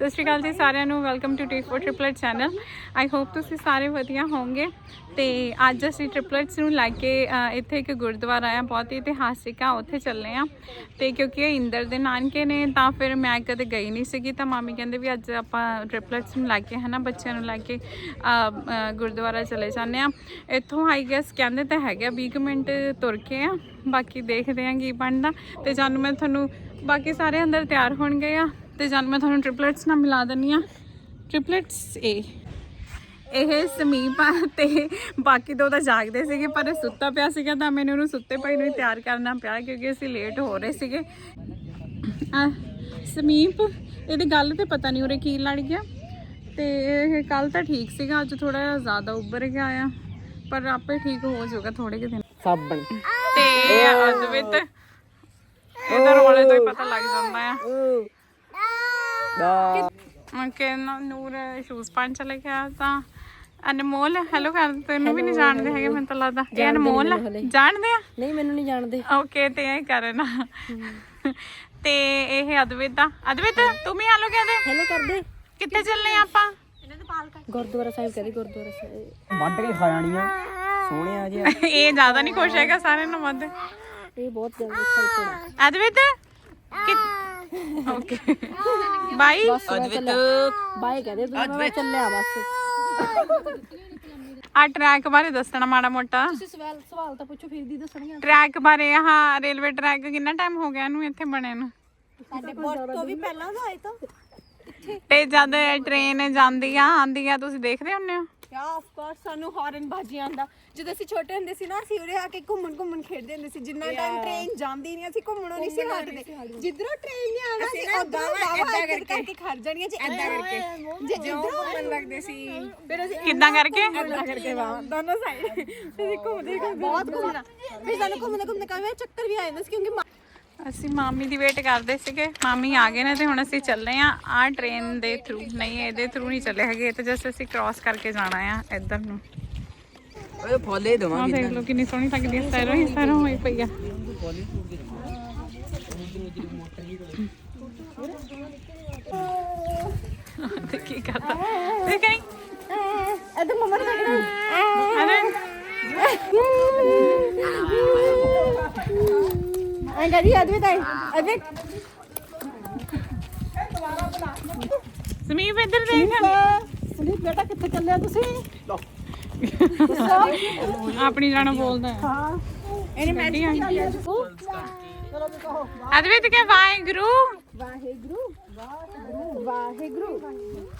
ਸਤਿ ਸ਼੍ਰੀ ਅਕਾਲ ਜੀ ਸਾਰਿਆਂ ਨੂੰ welcome to T four triplet channel I hope ਤੁਸੀਂ ਸਾਰੇ ਵਧੀਆ ਹੋਵੋਗੇ। ਤੇ ਅੱਜ ਅਸੀਂ ਟ੍ਰਿਪਲਟਸ ਨੂੰ ਲੈ ਕੇ ਇੱਥੇ ਇੱਕ ਗੁਰਦੁਆਰਾ ਆ, ਬਹੁਤ ਹੀ ਇਤਿਹਾਸਿਕ ਆ, ਉੱਥੇ ਚੱਲੇ ਆ। ਤੇ ਕਿਉਂਕਿ ਇਹ ਇੰਦਰ ਦੇ ਨਾਨਕੇ ਨੇ, ਤਾਂ ਫਿਰ ਮੈਂ ਕਦੇ ਗਈ ਨਹੀਂ ਸੀਗੀ, ਤਾਂ ਮਾਮੀ ਕਹਿੰਦੇ ਵੀ ਅੱਜ ਆਪਾਂ ਟ੍ਰਿਪਲਟਸ ਨੂੰ ਲੈ ਕੇ, ਹਨਾ, ਬੱਚਿਆਂ ਨੂੰ ਲੈ ਕੇ ਗੁਰਦੁਆਰਾ ਚਲੇ ਜਾਂਦੇ ਆ। ਇੱਥੋਂ ਆਈ ਗੈਸ ਕਹਿੰਦੇ ਤਾਂ ਹੈਗੇ ਆ 20 ਕੁ ਮਿੰਟ ਤੁਰ ਕੇ ਆ, ਬਾਕੀ ਦੇਖਦੇ ਆ ਕੀ ਬਣਦਾ। ਤੇ ਜਾਨੂੰ ਮੈਂ ਤੁਹਾਨੂੰ, ਬਾਕੀ ਸਾਰੇ ਅੰਦਰ ਤਿਆਰ ਹੋਣਗੇ ਆ। ਤੇ ਜਾਨੂੰ ਮੈਂ ਤੁਹਾਨੂੰ ਟ੍ਰਿਪਲੇਟਸ ਨਾਲ ਮਿਲਾ ਦਿੰਨੀ ਆ ਟ੍ਰਿਪਲੇਟਸ ਇਹ ਇਹ ਸਮੀਪ ਆ ਤੇ ਬਾਕੀ ਦੋ ਤਾਂ ਜਾਗਦੇ ਸੀਗੇ ਪਰ ਸੁੱਤਾ ਪਿਆ ਸੀਗਾ ਤਾਂ ਮੈਨੂੰ ਉਹਨੂੰ ਸੁੱਤੇ ਪਈ ਨੂੰ ਤਿਆਰ ਕਰਨਾ ਪਿਆ ਕਿਉਂਕਿ ਅਸੀਂ ਲੇਟ ਹੋ ਰਹੇ ਸੀਗੇ। ਸਮੀਪ ਇਹਦੀ ਗੱਲ ਤੇ ਪਤਾ ਨਹੀਂ ਉਰੇ ਕੀ ਲੜ ਗਿਆ। ਤੇ ਇਹ ਕੱਲ ਤਾਂ ਠੀਕ ਸੀਗਾ ਅੱਜ ਥੋੜਾ ਜਿਹਾ ਜ਼ਿਆਦਾ ਉੱਭਰ ਗਿਆ ਆ ਪਰ ਆਪੇ ਠੀਕ ਹੋ ਜਾਊਗਾ ਥੋੜੇ ਕਿ ਦਿਨ। ਸਾਬਣ। ਤੇ ਅਦਵਿਤ ਇਹਦਾ ਰੋਲੇ ਤੋਂ ਹੀ ਪਤਾ ਲੱਗ ਜਾਂਦਾ ਆ। ਕਿ ਨੂਰ ਸ਼ੂਜ਼ ਪਾਣ ਚਲੇ ਗਿਆ ਤਾਂ ਅਨਮੋਲ ਹੈਲੋ ਕਰ ਤੈਨੂੰ ਵੀ ਨਹੀਂ ਜਾਣਦੇ ਹੈਗੇ ਮੈਨੂੰ ਤਾਂ ਲੱਗਦਾ ਇਹ ਅਨਮੋਲ ਆ? ਜਾਣਦੇ ਆ ਨਹੀਂ ਮੈਨੂੰ ਨਹੀਂ ਜਾਣਦੇ ਓਕੇ ਤੇ ਇਹ ਕਰਨਾ ਤੇ ਇਹ ਅਦਵਿਤ ਅਦਵਿਤ ਤੂੰ ਵੀ ਹਾਲੋ ਕਹਦੇ ਹੈਲੋ ਕਰਦੇ ਕਿੱਥੇ ਚੱਲਨੇ ਆ ਆਪਾਂ ਗੁਰਦੁਆਰਾ ਸਾਹਿਬ ਕਹਦੇ ਗੁਰਦੁਆਰਾ ਸਾਹਿਬ ਵੱਢ ਕੇ ਖਾ ਜਾਣੀਆਂ ਸੋਹਣਿਆ ਜੀ ਇਹ ਜ਼ਿਆਦਾ ਨਹੀਂ ਖੁਸ਼ ਹੈਗਾ ਸਾਰਿਆਂ ਨੂੰ ਵੱਧ ਇਹ ਬਹੁਤ ਜ਼ਿਆਦਾ ਐਕਸਾਈਟਡ ਆ ਅਦਵਿਤ ਓਕੇ ਬਾਈ ਅਦਵਿਤ ਬਾਏ ਕਹਦੇ ਤੂੰ ਮੈਂ ਚੱਲਿਆ ਬਸ। ਆ ਟਰੈਕ ਬਾਰੇ ਦੱਸਣਾ ਮਾੜਾ ਮੋਟਾ। ਤੁਸੀਂ ਸਵਾਲ ਸਵਾਲ ਤਾਂ ਪੁੱਛੋ ਫਿਰ ਦੀ ਦੱਸਣੀਆਂ ਟਰੈਕ ਬਾਰੇ ਹਾਂ ਰੇਲਵੇ ਟਰੈਕ ਕਿੰਨਾ ਟਾਈਮ ਹੋ ਗਿਆ ਇਹਨੂੰ ਇੱਥੇ ਬਣੇ ਨੂੰ? ਸਾਡੇ ਬਹੁਤ ਤੋਂ ਵੀ ਪਹਿਲਾਂ ਦਾ ਆਏ ਤਾਂ। ਤੇ ਜਦ ਟ੍ਰੇਨ ਜਾਂਦੀ ਆ ਆਂਦੀ ਆ ਤੁਸੀਂ ਦੇਖਦੇ ਹੁੰਦੇ ਹੋ? ਯਾ ਆਫ ਕੋਰਸ ਸਾਨੂੰ ਹਾਰਨ ਬਾਜੀ ਆਂਦਾ ਜਦੋਂ ਅਸੀਂ ਛੋਟੇ ਹੁੰਦੇ ਸੀ ਨਾ ਅਸੀਂ ਉਰੇ ਆ ਕੇ ਘੁੰਮਣ ਘੁੰਮਣ ਖੇਡਦੇ ਹੁੰਦੇ ਸੀ। ਜਿੰਨਾ ਟਾਈਮ ਟ੍ਰੇਨ ਜਾਂਦੀ ਨਹੀਂ ਅਸੀਂ ਘੁੰਮਣੋਂ ਨਹੀਂ ਸੀ ਹਟਦੇ। ਜਿੱਧਰੋਂ ਟ੍ਰੇਨ ਨੇ ਆਣਾ ਸੀ ਬਾਵਾ ਇੱਧਰ ਕਰਕੇ। ਖੜ ਜਾਣੀਆਂ ਜੀ ਏਦਾਂ ਕਰਕੇ। ਜਿੱਧਰੋਂ ਘੁੰਮਣ ਲੱਗਦੇ ਸੀ। ਫਿਰ ਅਸੀਂ ਕਿੱਦਾਂ ਕਰਕੇ? ਏਦਾਂ ਕਰਕੇ ਬਾਵਾ ਦੋਨੋਂ ਸਾਈਡ ਅਸੀਂ ਘੁੰਮਦੇ ਘੁੰਮਦੇ ਬਹੁਤ ਘੁੰਮਣਾ। ਫਿਰ ਸਾਨੂੰ ਘੁੰਮਦੇ ਘੁੰਮਦੇ ਕਵੇਂ ਚੱਕਰ ਵੀ ਆ ਜਾਂਦਾ ਸੀ ਕਿਉਂਕਿ ਅਸੀਂ ਮਾਮੀ ਦੀ ਵੇਟ ਕਰਦੇ ਸੀਗੇ ਮਾਮੀ ਆ ਗਏ ਨੇ ਤੇ ਹੁਣ ਅਸੀਂ ਚੱਲੇ ਆ ਆ ਟ੍ਰੇਨ ਦੇ ਥਰੂ ਨਹੀਂ ਇਹਦੇ ਥਰੂ ਨਹੀਂ ਚੱਲੇ ਹੈਗੇ ਇਹ ਤਾਂ ਜਸਟ ਅਸੀਂ ਕ੍ਰਾਸ ਕਰਕੇ ਜਾਣਾ ਆ ਇੱਧਰ ਨੂੰ ਓਏ ਫੋਲੇ ਦਵਾਂਗੇ ਦੇਖ ਲਓ ਕਿੰਨੀ ਸੋਹਣੀ ਲੱਗਦੀ ਹੈ ਸੈਰੋ ਹੀ ਸੈਰੋ ਹੋਈ ਪਈ ਆ ਤੇ ਕੀ ਕਰਦਾ ਤੇ ਕਹੀਂ ਇੱਧਰ ਮੰਮਾ ਅਰੇ ਐਂ ਕਰੀ ਅਦਵਿਤ ਆਈ ਅਦਵਿਤ। ਸਮੀਪ ਇੱਧਰ ਦੇਖ। ਸੁਨੀਤ ਬੇਟਾ ਕਿੱਥੇ ਚੱਲਿਆ ਤੁਸੀਂ? ਆਪਣੀ ਜਾਣਾ ਬੋਲਦਾ ਹੈ। ਇਹਨੇ ਮੈਂ ਅਦਵਿਤ ਕੇ ਵਾਹਿਗੁਰੂ। ਵਾਹਿਗੁਰੂ ਵਾਹਿਗੁਰੂ ਵਾਹਿਗੁਰੂ।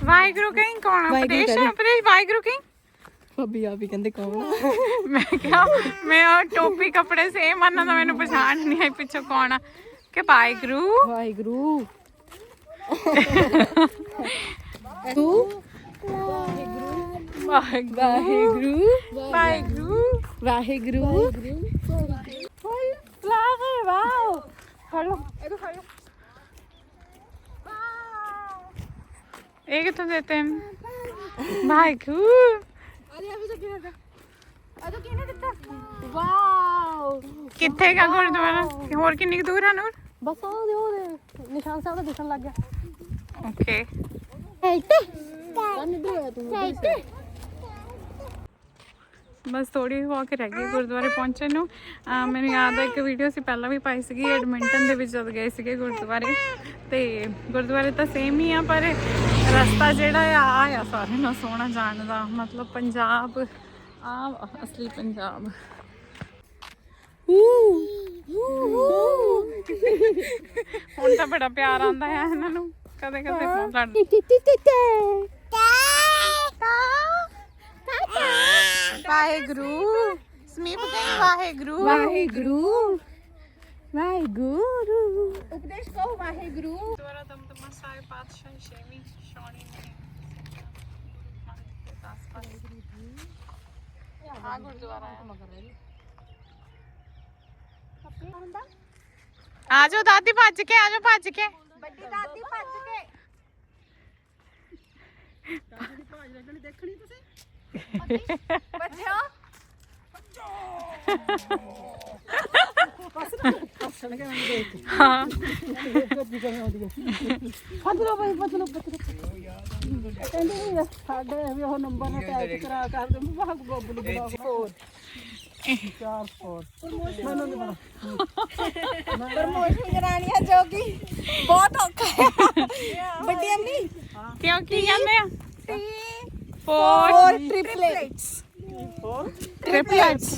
ਵਾਹਿਗੁਰੂ ਕਹੀਂ ਕੌਣ ਆ? ਉਪਦੇਸ਼ ਉਪਦੇਸ਼ ਵਾਹਿਗੁਰੂ ਕਹੀਂ? ਭਾਬੀ ਆ ਵੀ ਕਹਿੰਦੇ ਕੌਣ ਮੈਂ ਕਿਹਾ ਮੈਂ ਉਹ ਟੋਪੀ ਕੱਪੜੇ ਸੇਮ ਆਨਾ ਤਾਂ ਮੈਨੂੰ ਪਛਾਣ ਨਹੀਂ ਆਈ ਪਿੱਛੋਂ ਕੌਣ ਆ। ਕਿ ਵਾਹਿਗੁਰੂ? ਵਾਹਿਗੁਰੂ। ਤੂੰ? ਵਾਹਿਗੁਰੂ। ਵਾਹਿਗੁਰੂ। ਵਾਹਿਗੁਰੂ। ਵਾਹਿਗੁਰੂ ਲਾਵੇ ਵਾਓ। ਹਲੋ ਇਹ ਕਿੱਥੋਂ ਦੇਤੇ? ਵਾਹਿਗੁਰੂ। ਵਾਓ! ਕਿੱਥੇ ਕਾ ਗੁਰਦੁਆਰਾ? ਹੋਰ ਕਿੰਨੀ ਕੁ ਦੂਰ ਆ ਨੂਰ? ਬਸ ਉਹ ਦੇ ਉਹ ਦੇ ਨਿਸ਼ਾਨ ਸਾਹਿਬ ਦਾ ਦਿਖਣ ਲੱਗ ਗਿਆ। ਓਕੇ। ਇੱਥੇ? ਕੰਨ ਇਧਰ ਹੋਇਆ ਤੂੰ। ਇੱਥੇ? ਬਸ ਥੋੜੀ ਵਾਕ ਰਹਿ ਗਈ ਗੁਰਦੁਆਰੇ ਪਹੁੰਚਣ ਨੂੰ। ਅਹ ਮੈਨੂੰ ਯਾਦ ਹੈ ਇੱਕ ਵੀਡੀਓ ਅਸੀਂ ਪਹਿਲਾਂ ਵੀ ਪਾਈ ਸੀਗੀ ਐਡਮਿੰਟਨ ਦੇ ਵਿੱਚ ਜਦ ਗਏ ਸੀਗੇ ਗੁਰਦੁਆਰੇ। ਤੇ ਗੁਰਦੁਆਰੇ ਤਾਂ ਸੇਮ ਹੀ ਆ ਪਰ ਰਸਤਾ ਜਿਹੜਾ ਆ ਆ ਆ ਸਾਰੇ ਨਾਲ ਸੋਹਣਾ ਜਾਣ ਦਾ ਮਤਲਬ ਪੰਜਾਬ ਆ ਅਸਲੀ ਪੰਜਾਬ। ਹੁਣ ਤਾਂ ਬੜਾ ਪਿਆਰ ਆਉਂਦਾ ਹੈ ਇਹਨਾਂ ਨੂੰ ਕਦੇ ਕਦੇ ਫੋਨ ਲੜ ਵਾਹਿਗੁਰੂ। ਸਮੀਪ ਕਹੀਂ ਵਾਹਿਗੁਰੂ। ਵਾਹਿਗੁਰੂ। ਵਾਹਿਗੁਰੂ। ਉਪਦੇਸ਼ ਕਹੋ ਵਾਹਿਗੁਰੂ ਆ ਜਾਓ ਦਾਦੀ ਭੱਜ ਕੇ ਆ ਜਾਓ ਭੱਜ ਕੇ। ਵੱਡੀ ਦਾਦੀ ਭੱਜ ਹੈ ਲਓ ਬਾਈ ਫੜ ਲਓ ਕਹਿੰਦੇ ਵੀ ਸਾਡੇ ਵੀ ਉਹ ਨੰਬਰ ਨਾਲ ਟੈਗ ਕਰਾ ਕਰ ਦੇ ਬਾਗ ਬੱਬੂ ਨੂੰ ਬੁਲਾਓ ਚਾਰ ਫੋਰ ਮੈਨੂੰ ਨਹੀਂ ਪਤਾ ਪ੍ਰਮੋਸ਼ਨ ਕਰਾਣੀ ਆ? ਜੋ ਕਿ ਬਹੁਤ ਔਖਾ ਹੈ ਵੱਡੀ ਅੰਮੀ ਕਿਉਂ ਕੀ ਕਹਿੰਦੇ ਆ T four triplets four triplets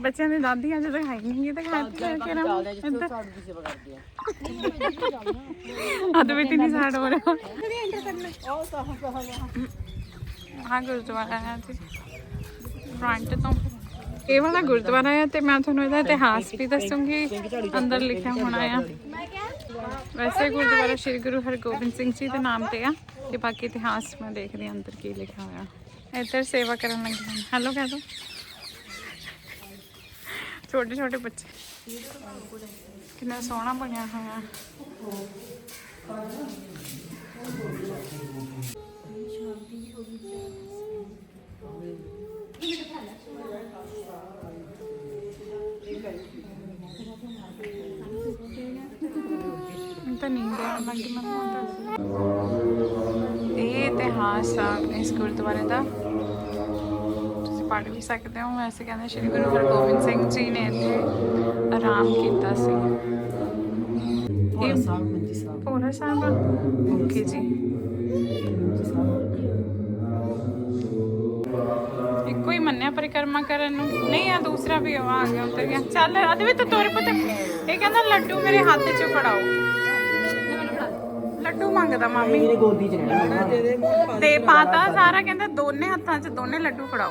ਬੱਚਿਆਂ ਦੀ ਦਾਦੀਆਂ ਜਦੋਂ ਖਾਈ ਨਹੀਂ ਤਾਂ ਖਾਤੇ ਕਿ ਨਾ ਇੱਧਰ ਸਾਡੀ ਦੀ ਸੇਵਾ ਕਰਦੀ ਆ। ਨਹੀਂ ਸਾੜ ਹੋ ਰਿਹਾ ਆਹ ਤਾਂ ਹਾਂ ਕਹਾਂ ਹਾਂ ਗੁਰਦੁਆਰਾ ਹੈ ਜੀ। ਫਰੰਟ ਤੋਂ। ਇਹ ਵਾਲਾ ਗੁਰਦੁਆਰਾ ਹੈ ਤੇ ਮੈਂ ਤੁਹਾਨੂੰ ਇਹਦਾ ਇਤਿਹਾਸ ਵੀ ਦੱਸੂੰਗੀ। ਅੰਦਰ ਲਿਖਿਆ ਹੋਣਾ ਆ। ਵੈਸੇ ਗੁਰਦੁਆਰਾ ਸ੍ਰੀ ਗੁਰੂ ਹਰਗੋਬਿੰਦ ਸਿੰਘ ਜੀ ਦੇ ਨਾਮ ਤੇ ਆ। ਤੇ ਬਾਕੀ ਇਤਿਹਾਸ ਮੈਂ ਦੇਖਦੀ ਅੰਦਰ ਕੀ ਲਿਖਿਆ ਹੋਇਆ। ਇੱਧਰ ਸੇਵਾ ਕਰਨ ਲੱਗੇ ਹਨ ਹੈਲੋ ਕਹਿ ਦੋ ਛੋਟੇ ਛੋਟੇ ਬੱਚੇ। ਕਿੰਨਾ ਸੋਹਣਾ ਬਣਿਆ ਹੋਇਆ। ਤਾਂ ਨੀਂਦ ਆਉਣ ਲੱਗੀ ਮੈਨੂੰ ਇਹ ਇਤਿਹਾਸ ਆ ਇਸ ਗੁਰਦੁਆਰੇ ਦਾ। ਪੜ੍ਹ ਵੀ ਸਕਦੇ ਹੋ। ਵੈਸੇ ਕਹਿੰਦੇ ਸ਼੍ਰੀ ਗੁਰੂ ਹਰਗੋਬਿੰਦ ਸਿੰਘ ਜੀ ਨੇ ਇੱਥੇ ਆਰਾਮ ਕੀਤਾ ਸੀ। ਇਹ ਸਾਹਿਬ ਮੰਜੀ ਸਾਹਿਬ। ਭੋਰਾ ਸਾਹਿਬ ਓਕੇ ਜੀ। ਇੱਕੋ ਹੀ ਮੰਨਿਆ ਪਰਿਕਰਮਾ ਕਰਨ ਨੂੰ। ਨਹੀਂ ਆ ਦੂਸਰਾ ਵੀ ਆ ਗਿਆ ਉਤਰ ਗਿਆ। ਚੱਲ ਅਦੇ ਵੀ ਤਾਂ ਤੋਰੇ ਪੁੱਤ। ਇਹ ਕਹਿੰਦਾ ਲੱਡੂ ਮੇਰੇ ਹੱਥ 'ਚ ਫੜਾਓ। ਲੱਡੂ ਮੰਗਦਾ ਮਾਮੀ। ਮੇਰੇ ਗੋਦੀ ਚ ਰਹਿਣਾ। ਦੇ ਦੇ ਤੇ ਪਾਤਾ ਸਾਰਾ ਕਹਿੰਦਾ ਦੋਨੇ ਹੱਥਾਂ 'ਚ ਦੋਨੇ ਲੱਡੂ ਫੜਾਓ।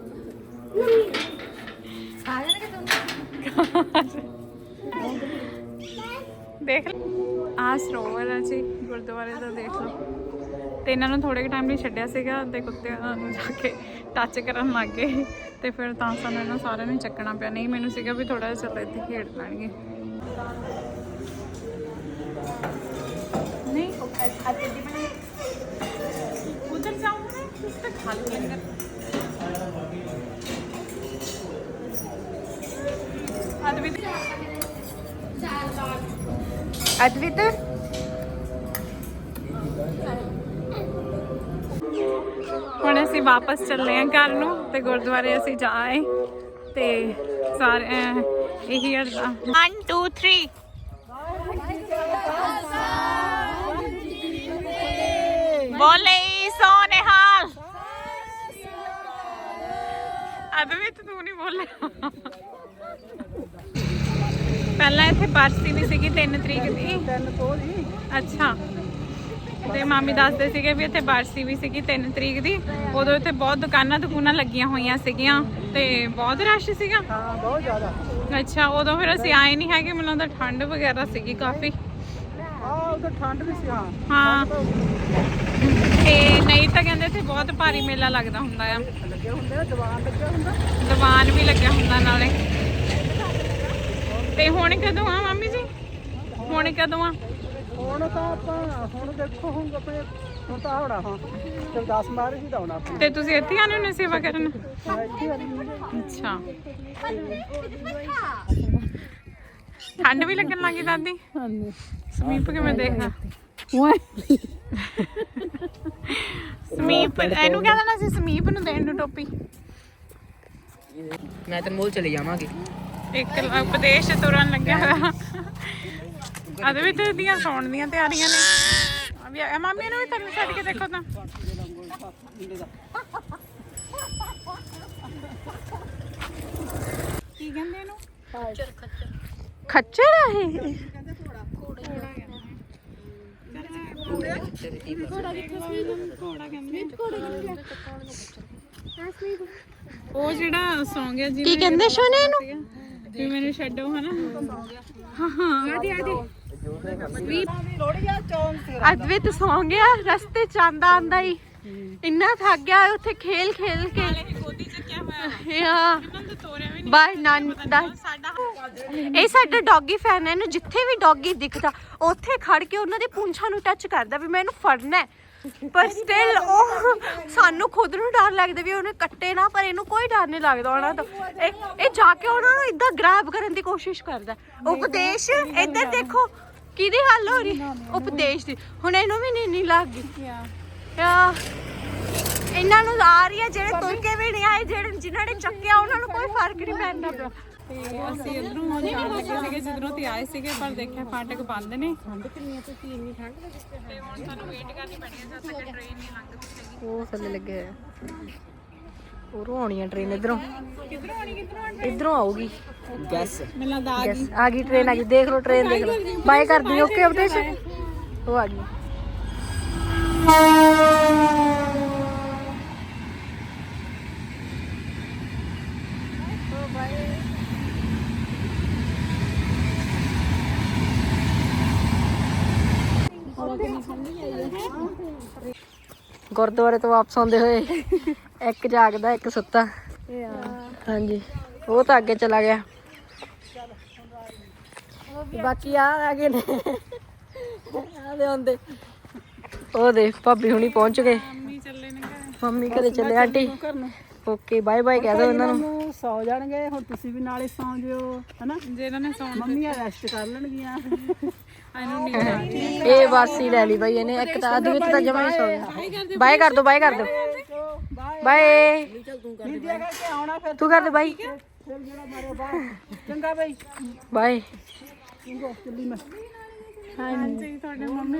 ਦੇਖ ਆ ਸਰੋਵਰ ਆ ਜੀ, ਗੁਰਦੁਆਰੇ ਦਾ ਦੇਖ ਲਓ। ਤੇ ਇਹਨਾਂ ਨੂੰ ਥੋੜੇ ਟਾਈਮ ਲਈ ਛੱਡਿਆ ਸੀਗਾ ਤੇ ਕੁੱਤੇ ਨੂੰ ਜਾ ਕੇ ਟੱਚ ਕਰਨ ਲੱਗ ਗਏ। ਤੇ ਫਿਰ ਤਾਂ ਸਾਨੂੰ ਇਹਨਾਂ ਸਾਰਿਆਂ ਨੂੰ ਚੱਕਣਾ ਪਿਆ। ਨਹੀਂ, ਮੈਨੂੰ ਸੀਗਾ ਵੀ ਥੋੜਾ ਜਿਹਾ ਚੱਲ ਇੱਥੇ ਖੇਡ ਲੈਣਗੇ। ਨਹੀਂ ਉਧਰ ਜਾਓ ਨਾ ਤੁਸੀਂ ਤਾਂ ਖਾਲੀ ਅੰਦਰ ਅਦਵਿਤ? ਹੁਣ ਅਸੀਂ ਵਾਪਸ ਚੱਲੇ ਆਂ ਘਰ ਨੂੰ ਤੇ ਗੁਰਦੁਆਰੇ ਅਸੀਂ ਜਾ ਆਏ ਤੇ ਸਾਰੇ ਇਹੀ ਅਰਦਾ 1 2 3 ਬੋਲੇ ਸੋਨੇ ਹਾਲ। ਅਦਵਿਤ ਤੂੰ ਨਹੀਂ ਬੋਲਿਆ। ਇੱਥੇ ਬਰਸੀ ਵੀ ਸੀਗੀ 3 ਤਰੀਕ ਦੀ। ਤਿੰਨ ਤੋਂ ਜੀ। ਅੱਛਾ। ਤੇ ਮਾਮੀ ਦੱਸਦੇ ਸੀਗੇ ਵੀ ਇੱਥੇ ਬਾਰਸੀ ਵੀ ਸੀਗੀ 3 ਤਰੀਕ ਦੀ। ਉਦੋਂ ਇੱਥੇ ਬਹੁਤ ਦੁਕਾਨਾਂ ਦੁਕਾਨਾਂ ਲੱਗੀਆਂ ਹੋਈਆਂ ਸੀਗੀਆਂ ਤੇ ਬਹੁਤ ਰਸ਼ ਸੀਗਾ। ਹਾਂ ਬਹੁਤ ਜ਼ਿਆਦਾ। ਅੱਛਾ ਉਦੋਂ ਫਿਰ ਅਸੀਂ ਆਏ ਨਹੀਂ ਹੈਗੇ ਮੈਨੂੰ ਲੱਗਦਾ ਠੰਡ ਵਗੈਰਾ ਸੀਗੀ ਕਾਫੀ। ਆ ਉਧਰ ਠੰਡ ਵੀ ਸੀ ਹਾਂ। ਹਾਂ। ਤੇ ਨਹੀਂ ਤਾਂ ਕਹਿੰਦੇ ਇੱਥੇ ਬਹੁਤ ਭਾਰੀ ਮੇਲਾ ਲੱਗਦਾ ਹੁੰਦਾ ਆ। ਹੁੰਦੇ ਦੀਵਾਨ ਲੱਗਿਆ ਹੁੰਦਾ। ਦੀਵਾਨ ਵੀ ਲੱਗਿਆ ਹੁੰਦਾ ਨਾਲੇ। ਤੇ ਹੁਣ ਕਦੋਂ ਆ ਮਾਮੀ ਜੀ? ਹੁਣ ਕਦੋਂ ਆ? ਹੁਣ ਤਾਂ ਆਪਾਂ ਹੁਣ ਦੇਖੋ ਹੁਣ ਆਪਣੇ ਹੁਣ ਤਾਂ ਹੋਣਾ ਹਾਂ ਚਲ 10 ਮਾਰ ਜੀ ਦਾ ਹੋਣਾ ਆਪਾਂ। ਤੇ ਤੁਸੀਂ ਇੱਥੇ ਆਨੇ ਹੋ ਸੇਵਾ ਕਰਨ? ਅੱਛਾ। ਠੰਡ ਵੀ ਲੱਗਣ ਲੱਗੀ ਦਾਦੀ? ਹਾਂਜੀ ਸਮੀਪ ਕਿਵੇਂ ਦੇਖਦਾ ਓਏ ਸਮੀਪ ਇਹਨੂੰ ਕਹਿੰਦਾ ਨਾ ਸੀ ਸਮੀਪ ਨੂੰ ਦੇਣ ਨੂੰ ਟੋਪੀ। ਮੈਂ ਤਾਂ ਮੋਲ ਚਲੇ ਜਾਵਾਂਗੇ। ਇੱਕ ਉਪਦੇਸ਼ ਤੁਰਨ ਲੱਗਿਆ ਹੋਇਆ ਅਦੇ ਵੀ ਤੇ ਦੀਆਂ ਸੌਣ ਦੀਆਂ ਤਿਆਰੀਆਂ ਨੇ। ਆ ਵੀ ਆ ਮਾਮੀ ਨੂੰ ਵੀ ਥੱਲੇ ਛੱਡ ਕੇ ਦੇਖੋ ਤਾਂ। ਕੀ ਕਹਿੰਦੇ ਇਹਨੂੰ? ਖੱਚਰ। ਆ ਇਹ? ਘੋੜਾ ਕਹਿੰਦੇ ਉਹ ਜਿਹੜਾ ਸੌਂ ਗਿਆ ਜੀ ਕੀ ਕਹਿੰਦੇ ਸੋਨੇ ਨੂੰ ਵੀ ਮੈਨੂੰ ਛੱਡੋ ਹਨਾ। ਹਾਂ ਹਾਂ ਆਦੀ ਆਦੀ ਥੋੜੀ ਜਿਹਾ ਚੌਂਕ ਤੇ ਅਦਵਿਤ ਸੌਂ ਗਿਆ, ਰਸਤੇ ਚ ਆਂਦਾ ਆਂਦਾ ਹੀ। ਇੰਨਾ ਥੱਕ ਗਿਆ, ਉੱਥੇ ਖੇਲ ਖੇਲ ਕੇ। ਗੋਦੀ ਚੱਕਿਆ ਹੋਇਆ ਯਾ ਇਹਨਾਂ ਤੋਂ ਤੋਰਿਆ ਵੀ ਨਹੀਂ ਬਾਈ, ਨਾਨ, ਦਾ ਸਾਡਾ ਇਹ ਸਾਡਾ ਡੌਗੀ ਫੈਨ ਹੈ, ਇਹਨੂੰ ਜਿੱਥੇ ਵੀ ਡੌਗੀ ਦਿਖਦਾ, ਉੱਥੇ ਖੜ ਕੇ ਉਹਨਾਂ ਦੀ ਪੂੰਛਾਂ ਨੂੰ ਟੱਚ ਕਰਦਾ ਵੀ ਮੈਂ ਇਹਨੂੰ ਫੜਨਾ ਹੈ। ਪਰ ਸਟਿਲ ਉਹ ਸਾਨੂੰ ਖੁਦ ਨੂੰ ਡਰ ਲੱਗਦਾ ਵੀ ਉਹਨੇ ਕੱਟੇ ਨਾ, ਪਰ ਇਹਨੂੰ ਕੋਈ ਡਰ ਨਹੀਂ ਲੱਗਦਾ ਉਹਨਾਂ ਤੋਂ। ਇਹ ਇਹ ਜਾ ਕੇ ਉਹਨਾਂ ਨੂੰ ਇਦਾਂ ਗ੍ਰੈਬ ਕਰਨ ਦੀ ਕੋਸ਼ਿਸ਼ ਕਰਦਾ। ਉਪਦੇਸ਼, ਇੱਧਰ ਦੇਖੋ, ਕਿਹਦੀ ਹੱਲ ਹੋ ਰਹੀ? ਉਪਦੇਸ਼ ਦੀ। ਹੁਣ ਇਹਨੂੰ ਵੀ ਨਹੀਂ ਨਹੀਂ ਲੱਗ ਗਈ। ਯਾ ਇਹਨਾਂ ਨੂੰ ਆ ਰਹੀ ਹੈ ਜਿਹੜੇ ਤੁਰ ਕੇ ਵੀ ਨਹੀਂ ਆਏ, ਜਿਹੜੇ ਜਿਨ੍ਹਾਂ ਨੇ ਚੱਕਿਆ, ਉਹਨਾਂ ਨੂੰ ਕੋਈ ਫ਼ਰਕ ਨਹੀਂ ਪੈਂਦਾ ਪਿਆ। ਤੇ ਅਸੀਂ ਇਧਰੋਂ ਜਾਣ ਲੱਗੇ ਸੀਗੇ ਜਿੱਧਰੋਂ ਤੇ ਆਏ ਸੀਗੇ ਪਰ ਦੇਖਿਆ ਫਾਟਕ ਬੰਦ ਨੇ ਤੇ ਹੁਣ ਸਾਨੂੰ ਵੇਟ ਕਰਨੀ ਪੈਣੀ ਹੈ ਜਦ ਤੱਕ ਟ੍ਰੇਨ ਨਹੀਂ ਲੰਘਦੀ ਉਹ ਥੱਲੇ ਲੱਗੇ ਹੋਏ ਉਰੋਂ ਆਉਣੀ ਆ ਟ੍ਰੇਨ ਇਧਰੋਂ ਇਧਰੋਂ ਆਊਗੀ ਮੈਨੂੰ ਲੱਗਦਾ ਆ ਯੈਸ ਆ ਗਈ ਟ੍ਰੇਨ ਆ ਗਈ ਦੇਖ ਲਓ ਟ੍ਰੇਨ ਦੇਖ ਲਓ ਬਾਏ ਕਰਦੀ ਓਕੇ ਅਪਡੇਟ ਉਹ ਆ ਗਈ ਗੁਰਦੁਆਰੇ ਤੋਂ ਵਾਪਸ ਆਉਂਦੇ ਹੋਏ ਇੱਕ ਜਾਗਦਾ ਇੱਕ ਸੁੱਤਾ। ਹਾਂਜੀ ਉਹ ਤਾਂ ਅੱਗੇ ਚਲਾ ਗਿਆ। ਬਾਕੀ ਆ ਆ ਗਏ ਨੇ। ਆ ਦੇ ਹੁੰਦੇ ਉਹ ਦੇ ਭਾਬੀ ਹੁਣੀ ਪਹੁੰਚ ਗਏ। ਮੰਮੀ ਚੱਲੇ ਨੇ ਘਰੇ। ਮੰਮੀ ਕਦੇ ਚੱਲੇ ਆਂਟੀ। ਘਰ ਓਕੇ ਬਾਏ ਬਾਏ ਕਹਿ ਦੋ ਉਹਨਾਂ ਨੂੰ। ਨੂੰ ਸੌ ਜਾਣਗੇ ਹੁਣ ਤੁਸੀਂ ਵੀ ਨਾਲੇ ਸੌਂ ਜਿਓ ਹਨਾ? ਜੇ ਇਹਨਾਂ ਨੇ ਸੌਣ ਮੰਮੀਆਂ ਰੈਸਟ ਕਰ ਲੈਣਗੀਆਂ। ਇਹਨੂੰ ਨੀਂਦ ਇਹ ਵਾਸੀ ਲੈ ਲਈ ਬਾਈ ਇਹਨੇ ਇੱਕ ਤਾਂ ਅਦਵਿਤ ਤਾਂ ਜਮਾ ਹੀ ਸੌ ਗਿਆ। ਬਾਏ ਕਰ ਦੋ ਬਾਏ ਕਰ ਦੋ ਬਾਏ ਬਾਏ। ਨਿੰਦਿਆ ਕਰਕੇ ਆਉਣਾ ਫਿਰ ਤੂੰ ਕਰ ਦੇ ਬਾਈ। ਫਿਰ ਜਿਹੜਾ ਮਾਰੇ ਬਾਹਰ। ਚੰਗਾ ਬਈ। ਬਾਏ। ਚੰਗੋ ਚੱਲੀ ਮੈਂ। ਹਾਂਜੀ ਤੁਹਾਡੇ ਮੰਮੀ